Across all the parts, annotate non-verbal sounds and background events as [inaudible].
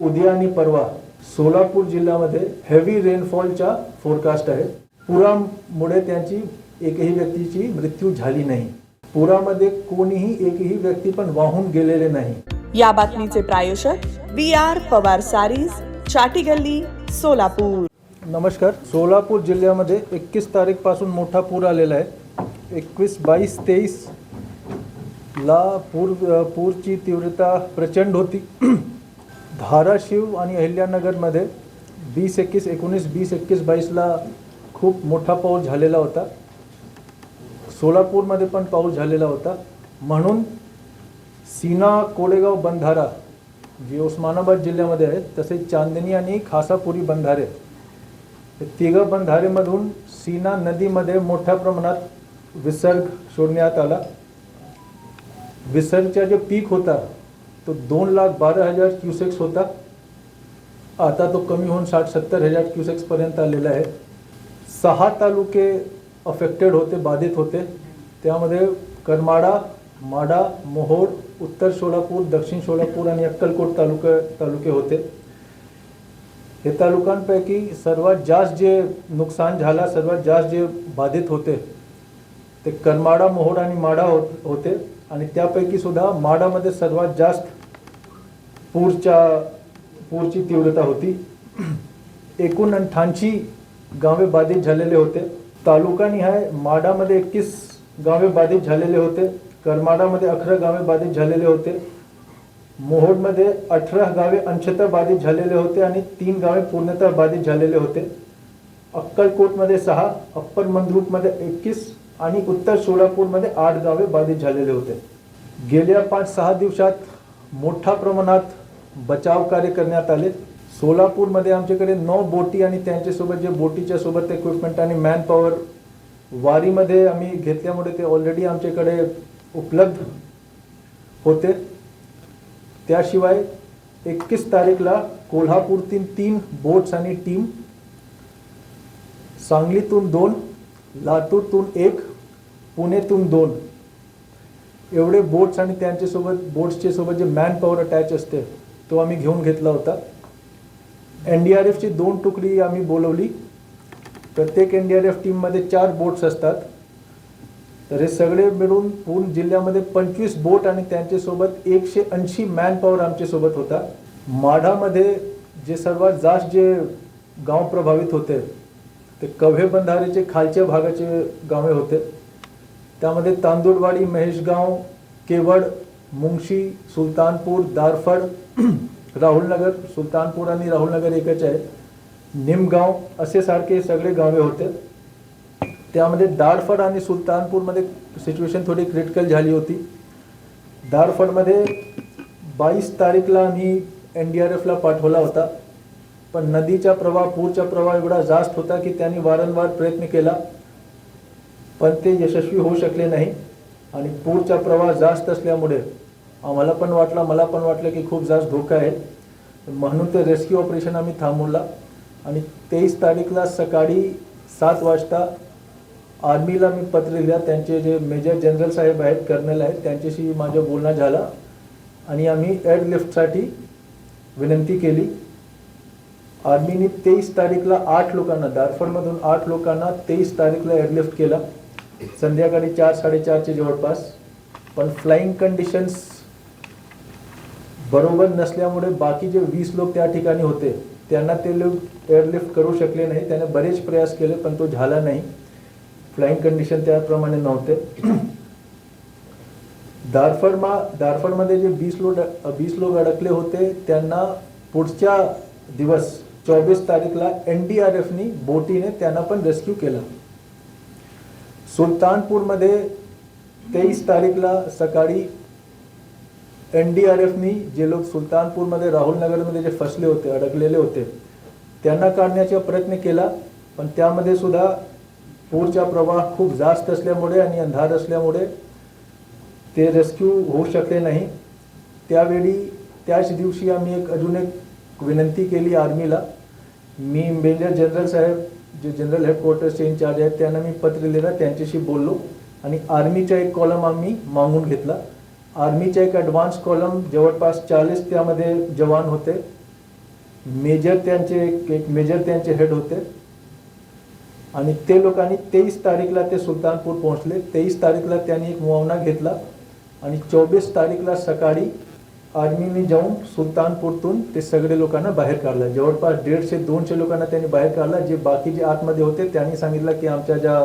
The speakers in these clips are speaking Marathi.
उद्या आणि परवा सोलापूर जिल्ह्यामध्ये हेवी रेनफॉलच्या फोरकास्ट आहे पुरामुळे त्यांची एकही व्यक्तीची मृत्यू झाली नाही. पुरामध्ये कोणीही एकही व्यक्ती पण वाहून गेलेले नाही. या बातमीचे प्रायोजक व्ही आर पवार सारीज चाटी गल्ली सोलापूर. नमस्कार. सोलापूर जिल्ह्यामध्ये एकवीस तारीखपासून मोठा पूर आलेला आहे. एकवीस बावीस तेवीस ला पूर पूरची तीव्रता प्रचंड होती. धाराशिव आणि अहिल्यानगरमध्ये वीस एकवीस एकोणीस वीस एकवीस बावीसला खूप मोठा पाऊस झालेला होता. सोलापूरमध्ये पण पाऊस झालेला होता. म्हणून सीना कोळेगाव बंधारा जे उस्मानाबाद जिल्ह्यामध्ये आहेत तसेच चांदणी आणि खासापुरी बंधारे तिघं बंधारेमधून सीना नदीमध्ये मोठ्या प्रमाणात विसर्ग सोडण्यात आला. विसर्गचा जो पीक होता तो दोन लाख बारा हजार क्युसेक्स होता. आता तो कमी होऊन साठ सत्तर हजार क्युसेक्सपर्यंत आलेला आहे. सहा तालुके अफेक्टेड होते बाधित होते. त्यामध्ये करमाडा माडा मोहोड उत्तर सोलापूर दक्षिण सोलापूर आणि अक्कलकोट तालुका तालुके होते. हे तालुक्यांपैकी सर्वात जास्त जे नुकसान झाला सर्वात जास्त जे बाधित होते ते करमाडा मोहोड आणि माडा होत होते. आणि त्यापैकी सुद्धा माडामध्ये सर्वात जास्त पूरच्या पूरची तीव्रता होती. एकूण अठ्ठ्याऐंशी गावे बाधित झालेले होते. तालुकानिहाय माडामध्ये एकवीस गावे बाधित झालेले होते. करमाडामध्ये अकरा गावे बाधित झालेले होते. मोहोडमध्ये अठरा गावे अंशतः बाधित झालेले होते आणि तीन गावे पूर्णतः बाधित झालेले होते. अक्कलकोटमध्ये सहा अप्पर मंद्रुपमध्ये एकवीस आणि उत्तर सोलापूरमध्ये आठ गावे बाधित झालेले होते. गेल्या पाच सहा दिवसात मोठ्या प्रमाणात बचाव कार्य करण्यात आले. सोलापूरमध्ये आमच्याकडे नऊ बोटी आणि त्यांच्यासोबत जे बोटीच्या सोबत इक्विपमेंट आणि मॅन पॉवर वारीमध्ये आम्ही घेतल्यामुळे ते ऑलरेडी आमच्याकडे उपलब्ध होते. त्याशिवाय एकवीस तारीखला कोल्हापूरतील तीन बोट्स आणि टीम सांगलीतून दोन लातूरतून एक पुणेतून दोन. एवढे बोट्स आणि त्यांच्यासोबत बोट्सचे सोबत जे मॅन पॉवर अटॅच असते तो आम्ही घेऊन घेतला होता. एन डी आर एफची दोन तुकडी आम्ही बोलवली. प्रत्येक एन डी आर एफ टीममध्ये चार बोट्स असतात. तर हे सगळे मिळून पूर्ण जिल्ह्यामध्ये पंचवीस बोट आणि त्यांच्यासोबत एकशे ऐंशी मॅनपॉवर आमच्यासोबत होता. माढामध्ये जे सर्वात जास्त जे गाव प्रभावित होते ते कव्हे बंधारेचे खालच्या भागाचे गावे होते. त्यामध्ये तांदूळवाडी महेशगाव केवड मुंगशी सुलतानपूर दारफड [clears throat] राहुलनगर सुलतानपूर आणि राहुलनगर एकच आहे. निमगाव असे सारखे सगळे गावे होते. त्यामध्ये दाडफड आणि सुलतानपूरमध्ये सिच्युएशन थोडी क्रिटिकल झाली होती. दाडफडमध्ये बावीस तारीखला आम्ही एन डी आर एफला पाठवला होता. पण नदीचा प्रवाह पूरचा प्रवाह एवढा जास्त होता की त्यांनी वारंवार प्रयत्न केला. पण ते यशस्वी होऊ शकले नाही. आणि पूरचा प्रवाह जास्त असल्यामुळे आम्हाला पण वाटलं मला पण वाटलं की खूप जास्त धोका आहे. म्हणून ते रेस्क्यू ऑपरेशन आम्ही थांबवला. आणि तेवीस तारीखला सकाळी सात वाजता आर्मीला मी पत्र लिहिला. त्यांचे जे मेजर जनरल साहेब आहेत कर्नल आहेत त्यांच्याशी माझं बोलणं झाला. आणि आम्ही एअरलिफ्टसाठी विनंती केली. आर्मीने तेवीस तारीखला आठ लोकांना दारफडमधून आठ लोकांना तेवीस तारीखला एअरलिफ्ट केला. संध्याकाळी चार साडेचारच्या जवळपास. पण फ्लाईंग कंडिशन्स बरोबर नसल्यामुळे बाकी जे वीस लोक त्या ठिकाणी होते त्यांना ते लोक एअरलिफ्ट करू शकले नाही. त्याने बरेच प्रयास केले पण तो झाला नाही. फ्लाईंग कंडिशन त्याप्रमाणे नव्हते. [clears throat] दारफडमा दारफडमध्ये जे वीस लोक वीस लोक अडकले होते त्यांना पुढच्या दिवस चोवीस तारीखला एन डी आर एफनी बोटीने त्यांना पण रेस्क्यू केलं. सुलतानपूरमध्ये तेवीस तारीखला सकाळी एन डी आर एफनी जे लोक सुलतानपूरमध्ये राहुलनगरमध्ये जे फसले होते अडकलेले होते त्यांना काढण्याचा प्रयत्न केला पण त्यामध्ये सुद्धा पूरचा प्रवाह खूप जास्त असल्यामुळे आणि अंधार असल्यामुळे ते रेस्क्यू होऊ शकले नाही. त्यावेळी त्याच दिवशी आम्ही एक अजून एक विनंती केली आर्मीला. मी मेजर जनरल साहेब जे जनरल हेडक्वार्टर्सचे इन्चार्ज आहेत त्यांना मी पत्र लिहिलं त्यांच्याशी बोललो आणि आर्मीचा एक कॉलम आम्ही मागून घेतला. आर्मीच्या एक ॲडव्हान्स कॉलम जवळपास चाळीस त्यामध्ये जवान होते. मेजर त्यांचे एक एक मेजर त्यांचे हेड होते. आणि ते लोकांनी तेवीस तारीखला ते सुलतानपूर पोहोचले. तेवीस तारीखला त्यांनी एक मुआवना घेतला. आणि चोवीस तारीखला सकाळी आर्मीने जाऊन सुलतानपूरतून ते सगळे लोकांना बाहेर काढलं. जवळपास दीडशे दोनशे लोकांना त्यांनी बाहेर काढला. जे बाकी जे आतमध्ये होते त्यांनी सांगितलं की आमच्या ज्या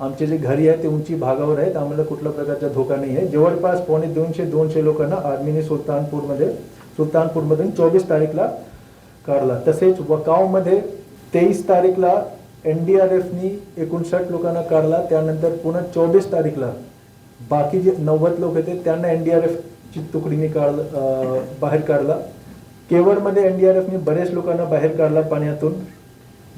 आमचे जे घरी आहे ते उंची भागावर आहेत. आम्हाला कुठल्या प्रकारचा धोका नाही आहे. जवळपास पावणे दोनशे दोनशे लोकांना आर्मीने सुलतानपूरमध्ये सुलतानपूरमधून चोवीस तारीखला काढला. तसेच वकावमध्ये तेवीस तारीखला एन डी आर एफनी एकोणसाठ लोकांना काढला. त्यानंतर पुन्हा चोवीस तारीखला बाकी जे नव्वद लोक होते त्यांना एन डी आर एफची तुकडीने काढलं बाहेर काढला. केवळमध्ये एन डी आर एफने बरेच लोकांना बाहेर काढला पाण्यातून.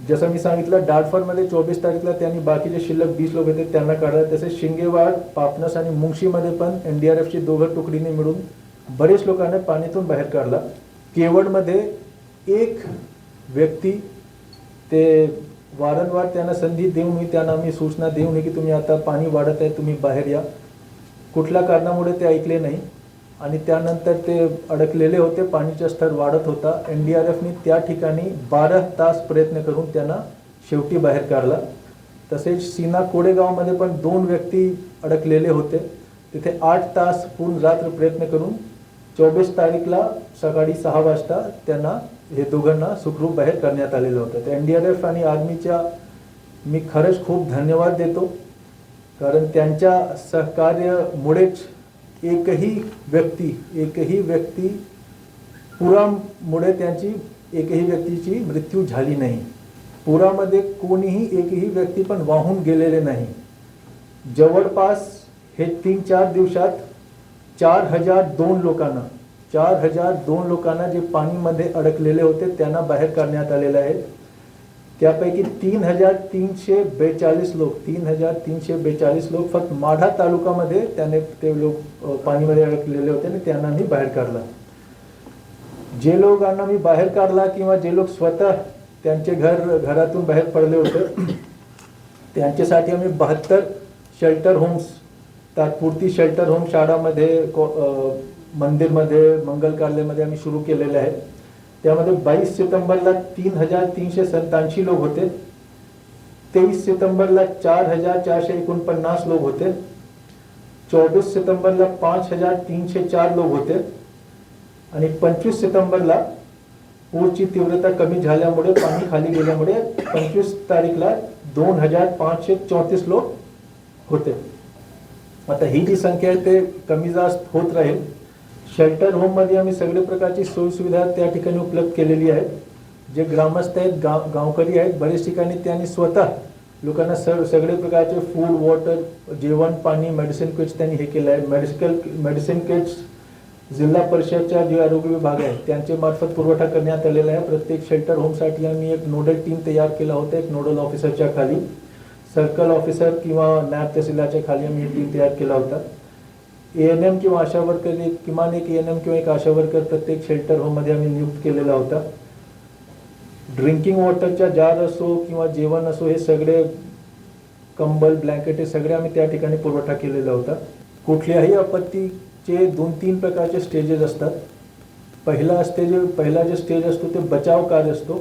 जसं मी सांगितलं डाटफळमध्ये चोवीस तारीखला त्यांनी बाकीचे शिल्लक वीस लोक होते त्यांना काढलं. तसेच शिंगेवाड पापनस आणि मुंगशीमध्ये पण एन डी आर एफची दोघं तुकडीने मिळून बरेच लोकांना पाण्यातून बाहेर काढला. केवळमध्ये एक व्यक्ती ते वारंवार त्यांना संधी देऊनही त्यांना आम्ही सूचना देऊनही की तुम्ही आता पाणी वाढत आहे तुम्ही बाहेर या. कुठल्या कारणामुळे ते ऐकले नाही. आणि त्यानंतर ते अडकलेले होते पाणीचा स्तर वाढत होता. एन डी आर एफने त्या ठिकाणी बारा तास प्रयत्न करून त्यांना शेवटी बाहेर काढला. तसेच सीना कोडेगावमध्ये पण दोन व्यक्ती अडकलेले होते. तिथे आठ तास पूर्ण रात्र प्रयत्न करून चोवीस तारीखला सकाळी सहा वाजता त्यांना हे दोघांना सुखरूप बाहेर करण्यात आलेलं होतं. तर एन डी आर एफ आणि आर्मीच्या मी खरंच खूप धन्यवाद देतो. कारण त्यांच्या सहकार्यामुळेच एकही व्यक्ती एकही व्यक्ती पुरामुळे त्यांची एकही व्यक्तीची मृत्यू झाली नाही. पुरामध्ये कोणीही एकही व्यक्ती पण वाहून गेलेले नाही. जवळपास हे तीन चार दिवसात चार हजार दोन लोकांना चार हजार दोन लोकांना जे पाणीमध्ये अडकलेले होते त्यांना बाहेर काढण्यात आलेले आहेत त्यापैकी तीन हजार तीनशे बेचाळीस लोक तीन हजार तीनशे बेचाळीस लोक फक्त माढा तालुक्यामध्ये त्याने ते लोक पाणीमध्ये अडकलेले होते आणि त्यांना मी बाहेर काढला. जे लोकांना मी बाहेर काढला किंवा जे लोक स्वतः त्यांचे घर घरातून बाहेर पडले होते त्यांच्यासाठी आम्ही बहात्तर शेल्टर होम्स तात्पुरती शेल्टर होम शाळामध्ये मंदिरमध्ये मंगल कार्यालयामध्ये आम्ही सुरू केलेले आहे त्यामध्ये बावीस सप्टेंबरला तीन हजार तीनशे सत्ताऐंशी लोक होते. तेवीस सप्टेंबरला चार हजार चारशे एकोणपन्नास लोक होते. चौबीस सप्टेंबरला पाच हजार तीनशे चार लोक होते. आणि पंचवीस सप्टेंबरला पूरची तीव्रता कमी झाल्यामुळे पाणी खाली गेल्यामुळे पंचवीस तारीखला दोन हजार पाचशे चौतीस लोक होते. आता ही जी संख्या आहे ते कमी जास्त होत राहील. शेल्टर होममध्ये आम्ही सगळे प्रकारची सोयीसुविधा त्या ठिकाणी उपलब्ध केलेली आहे जे ग्रामस्थ आहेत गाव गावकरी आहेत बरेच ठिकाणी त्यांनी स्वतः लोकांना स सगळे प्रकारचे फूड वॉटर जेवण पाणी मेडिसिन किट्स त्यांनी हे केलं आहे. मेडिकल मेडिसिन किट्स जिल्हा परिषदच्या जे आरोग्य विभाग आहे त्यांचे मार्फत पुरवठा करण्यात आलेला आहे. प्रत्येक शेल्टर होमसाठी आम्ही एक नोडल टीम तयार केला होता एक नोडल ऑफिसरच्या खाली. सर्कल ऑफिसर किंवा नॅब तहसीलदारच्या खाली आम्ही टीम तयार केला होता. ए एन एम किंवा आशा वर्कर एक किमान एक ए एन एम किंवा एक आशा वर्कर प्रत्येक शेल्टर होममध्ये आम्ही नियुक्त केलेला होता. ड्रिंकिंग वॉटरच्या जार असो किंवा जेवण असो हे सगळे कंबल ब्लँकेट हे सगळे आम्ही त्या ठिकाणी पुरवठा केलेला होता. कुठल्याही आपत्तीचे दोन तीन प्रकारचे स्टेजेस असतात. पहिला असते जे पहिला जे स्टेज असतो ते बचाव कार्य असतो.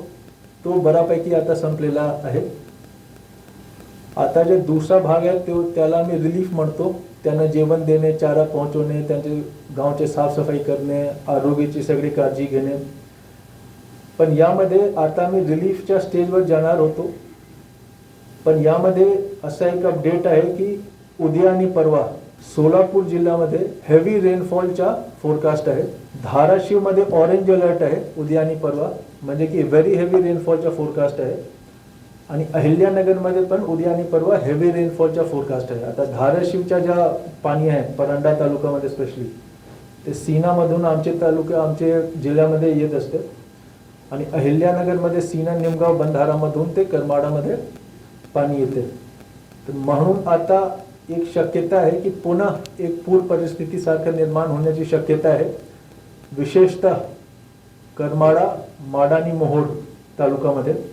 तो बऱ्यापैकी आता संपलेला आहे. आता जे दुसरा भाग आहे तो त्याला आम्ही रिलीफ म्हणतो. त्यांना जेवण देणे चारा पोहोचवणे त्यांचे गावचे साफसफाई करणे आरोग्याची सगळी काळजी घेणे. पण यामध्ये आता आम्ही रिलीफच्या स्टेजवर जाणार होतो. पण यामध्ये असा एक अपडेट आहे की उद्या आणि परवा सोलापूर जिल्ह्यामध्ये हेवी रेनफॉलच्या फोरकास्ट आहे धाराशिवमध्ये ऑरेंज अलर्ट आहे उद्या आणि परवा. म्हणजे की व्हेरी हेवी रेनफॉलच्या फोरकास्ट आहे. आणि अहिल्यानगरमध्ये पण उद्या आणि परवा हेवी रेनफॉलच्या फोरकास्ट आहे. आता धाराशिवच्या ज्या पाणी आहे परांडा तालुक्यामध्ये स्पेशली ते सीनामधून आमचे तालुका आमचे जिल्ह्यामध्ये येत असते. आणि अहिल्यानगरमध्ये सीना निमगाव बंधारामधून ते करमाडामध्ये पाणी येते. तर म्हणून आता एक शक्यता आहे की पुन्हा एक पूर परिस्थितीसारखं निर्माण होण्याची शक्यता आहे. विशेषतः करमाडा माडानी मोहोर तालुकामध्ये. तालुक्यामध्ये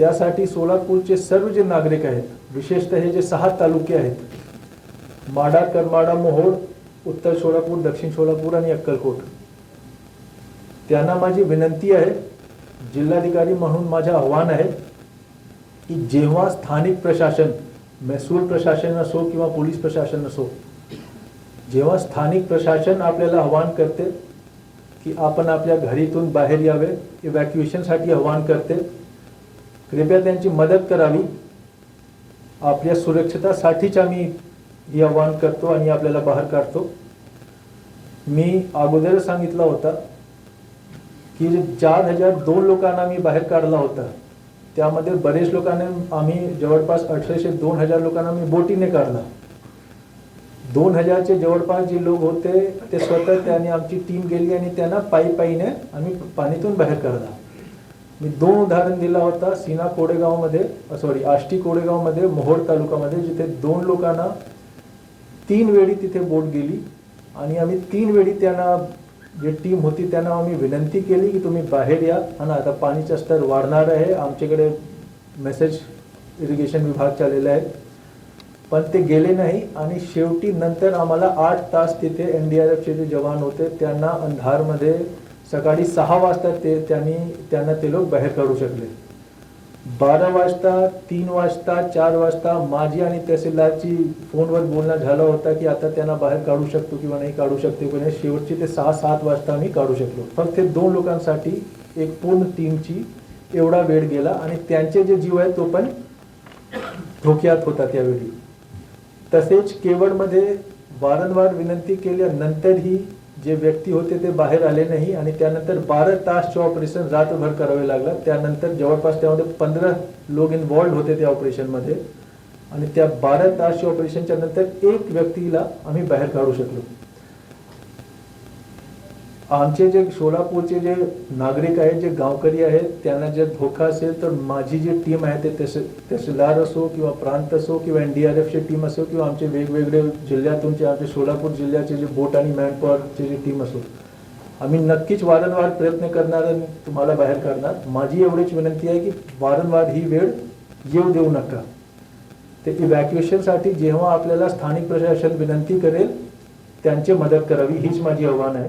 त्यासाठी सोलापूरचे सर्व जे नागरिक आहेत विशेषतः हे जे सहा तालुके आहेत माडा करमाडा मोहोड उत्तर सोलापूर दक्षिण सोलापूर आणि अक्कलकोट. त्यांना माझी विनंती आहे जिल्हाधिकारी म्हणून माझं आव्हान आहे की जेव्हा स्थानिक प्रशासन महसूल प्रशासन असो किंवा पोलीस प्रशासन असो जेव्हा स्थानिक प्रशासन आपल्याला आव्हान करते की आपण आपल्या घरीतून बाहेर यावे इव्हॅक्युएशनसाठी आव्हान करते कृपया त्यांची मदत करावी. आपल्या सुरक्षतासाठीच आम्ही हे आव्हान करतो आणि आपल्याला बाहेर काढतो. मी अगोदर सांगितलं होता की चार हजार दोन लोकांना मी बाहेर काढला होता त्यामध्ये बरेच लोकांना आम्ही जवळपास अठराशे दोन हजार लोकांना मी बोटीने काढला. दोन हजारचे जवळपास जे लोक होते ते स्वतः त्यांनी आमची टीम गेली आणि त्यांना पायी पायीने आम्ही पाणीतून बाहेर काढला. मी दोन उदाहरण दिला होता सीना कोडेगावमध्ये सॉरी आष्टी कोडेगावमध्ये मोहोळ तालुक्यामध्ये जिथे दोन लोकांना तीन वेळी तिथे बोट गेली. आणि आम्ही तीन वेळी त्यांना जे टीम होती त्यांना आम्ही विनंती केली की तुम्ही बाहेर या. आणि आता पाणीचा स्तर वाढणार आहे. आमच्याकडे मेसेज इरिगेशन विभाग चाललेला आहे पण ते गेले नाही. आणि शेवटी नंतर आम्हाला आठ तास तिथे एन डी आर एफचे जे जवान होते त्यांना अंधारमध्ये सकाळी सहा वाजता ते त्यांनी त्यांना ते लोक बाहेर काढू शकले. बारा वाजता तीन वाजता चार वाजता माझी आणि तहसीलदारची फोनवर बोलणं झालं होतं की आता त्यांना बाहेर काढू शकतो किंवा नाही काढू शकतो किंवा नाही. शेवटची ते सहा सात वाजता आम्ही काढू शकलो. फक्त ते दोन लोकांसाठी एक पूर्ण टीमची एवढा वेळ गेला आणि त्यांचे जे जीव आहे तो पण धोक्यात होता त्यावेळी तसेच केवळमध्ये वारंवार विनंती केल्यानंतरही जे व्यक्ती होते ते बाहेर आले नाही आणि त्यानंतर बारा तासचे ऑपरेशन रात्रभर करावे लागलं त्यानंतर जवळपास त्यामध्ये पंधरा लोक इन्वॉल्ड होते त्या ऑपरेशनमध्ये आणि त्या बारा तासच्या ऑपरेशनच्या नंतर एक व्यक्तीला आम्ही बाहेर काढू शकलो. आमचे जे सोलापूरचे जे नागरिक आहेत जे गावकरी आहेत त्यांना जर धोका असेल तर माझी जी टीम आहे ते तहसील तहसीलदार असो किंवा प्रांत असो किंवा एन डी आर एफची टीम असो किंवा आमचे वेगवेगळे जिल्ह्यातूनचे आमचे सोलापूर जिल्ह्याचे जे बोट आणि मॅनपॉवरची जी टीम असो. आम्ही नक्कीच वारंवार प्रयत्न करणार आणि तुम्हाला बाहेर काढणार. माझी एवढीच विनंती आहे की वारंवार ही वेळ येऊ देऊ नका. ते इव्हॅक्युएशनसाठी जेव्हा आपल्याला स्थानिक प्रशासन विनंती करेल त्यांची मदत करावी हीच माझी आव्हान आहे.